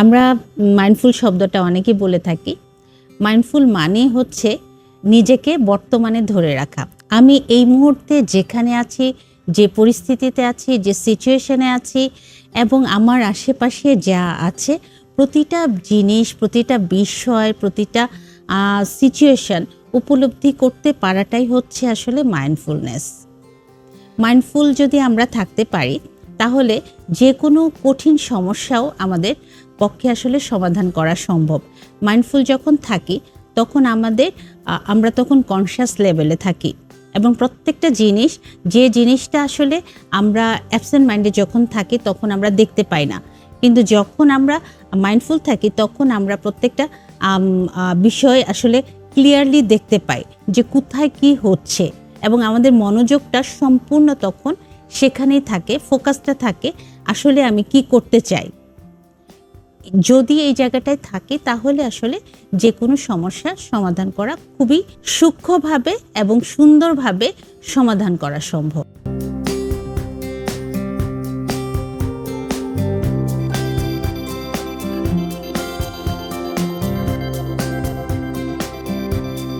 আমরা মাইন্ডফুল শব্দটা অনেকেই বলে থাকি। মাইন্ডফুল মানে হচ্ছে নিজেকে বর্তমানে ধরে রাখা। আমি এই মুহূর্তে যেখানে আছি, যে পরিস্থিতিতে আছি, যে সিচুয়েশনে আছি এবং আমার আশেপাশে যা আছে, প্রতিটা জিনিস, প্রতিটা বিষয়, প্রতিটা সিচুয়েশন উপলব্ধি করতে পারাটাই হচ্ছে আসলে মাইন্ডফুলনেস মাইন্ডফুল যদি আমরা থাকতে পারি, তাহলে যে কোনো কঠিন সমস্যাও আমাদের পক্ষে আসলে সমাধান করা সম্ভব। মাইন্ডফুল যখন থাকি, তখন আমাদের আমরা তখন কনসিয়াস লেভেলে থাকি। এবং প্রত্যেকটা জিনিস, যে জিনিসটা আসলে আমরা অ্যাবসেন্ট মাইন্ডে যখন থাকি, তখন আমরা দেখতে পাই না। কিন্তু যখন আমরা মাইন্ডফুল থাকি, তখন আমরা প্রত্যেকটা বিষয় আসলে ক্লিয়ারলি দেখতে পাই যে কোথায় কি হচ্ছে। এবং আমাদের মনোযোগটা সম্পূর্ণ তখন সেখানেই থাকে ফোকাসটা থাকে, আসলে আমি কি করতে চাই। যদি এই জায়গাটায় থাকে, তাহলে আসলে যে কোনো সমস্যার সমাধান করা খুবই সূক্ষ্মভাবে এবং সুন্দরভাবে সমাধান করা সম্ভব।